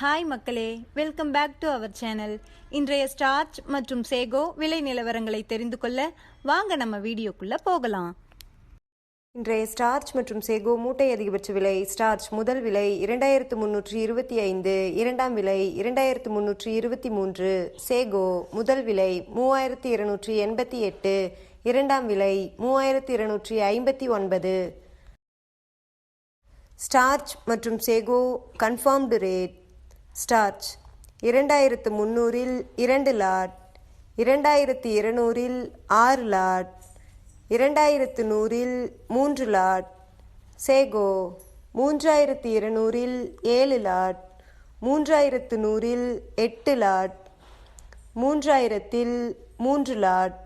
Hi மக்களே. Welcome back to our channel இன்றைய starch மற்றும் சேகோ விலை நிலவரங்களை தெரிந்து கொள்ள வாங்க நம்ம வீடியோக்குள்ள போகலாம். இன்றைய ஸ்டார்ச் மற்றும் சேகோ மூட்டை அதிகபட்ச விலை ஸ்டார்ச் முதல் விலை இரண்டாயிரத்து முன்னூற்றி இருபத்தி ஐந்து இரண்டாம் விலை இரண்டாயிரத்து முன்னூற்றி இருபத்தி மூன்று சேகோ முதல் விலை மூவாயிரத்தி இருநூற்றி எண்பத்தி எட்டு இரண்டாம் விலை மூவாயிரத்தி இருநூற்றி ஐம்பத்தி ஒன்பது. ஸ்டார்ச் மற்றும் சேகோ கன்ஃபார்ம்டு ரேட் ஸ்டார்ச். இரண்டாயிரத்து முந்நூறில் இரண்டு லாட். இரண்டாயிரத்து இருநூறில் ஆறு லாட். இரண்டாயிரத்து நூறில் மூன்று லாட். சேகோ மூன்றாயிரத்து இருநூறில் ஏழு லாட். மூன்றாயிரத்து நூறில் எட்டு லாட். மூன்றாயிரத்தில் மூன்று லாட்.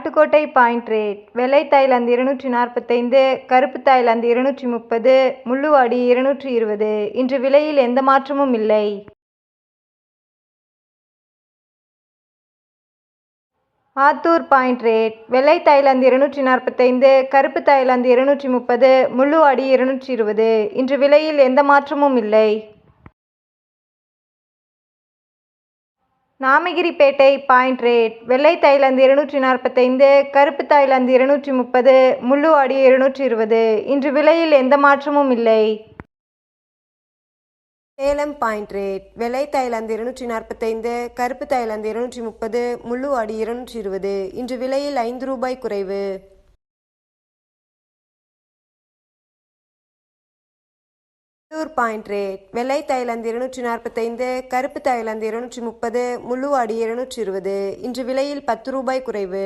Kattukottai point rate. வெள்ளை தாய்லாந்து இருநூற்றி நாற்பத்தைந்து கருப்பு தாய்லாந்து இருநூற்றி முப்பது முள்ளுவாடி இருநூற்றி இருபது. இன்று விலையில் எந்த மாற்றமும் இல்லை. Attur point rate. வெள்ளை தாய்லாந்து இருநூற்றி நாற்பத்தைந்து கருப்பு தாய்லாந்து இருநூற்றி முப்பது முள்ளுவாடி இருநூற்றி இருபது. இன்று விலையில் எந்த மாற்றமும் இல்லை. Namagiripettai point rate. வெள்ளை தாய்லாந்து இருநூற்றி நாற்பத்தைந்து கருப்பு தாய்லாந்து இருநூற்றி முப்பது முள்ளுவாடி இருநூற்றி இருபது. இன்று விலையில் எந்த மாற்றமும் இல்லை. Salem point rate. வெள்ளை தாய்லாந்து இருநூற்றி நாற்பத்தைந்து கருப்பு தாய்லாந்து இருநூற்றி முப்பது முள்ளுவாடி இருநூற்றி இருபது. இன்று விலையில் ஐந்து ரூபாய் குறைவு. Vellore point rate. வெள்ளை தைலந்து இருநூற்றி நாற்பத்தைந்து கருப்பு தைலந்து இருநூற்றி முப்பது முழு அடி இருநூற்றி இருபது. இன்று விலையில் பத்து ரூபாய் குறைவு.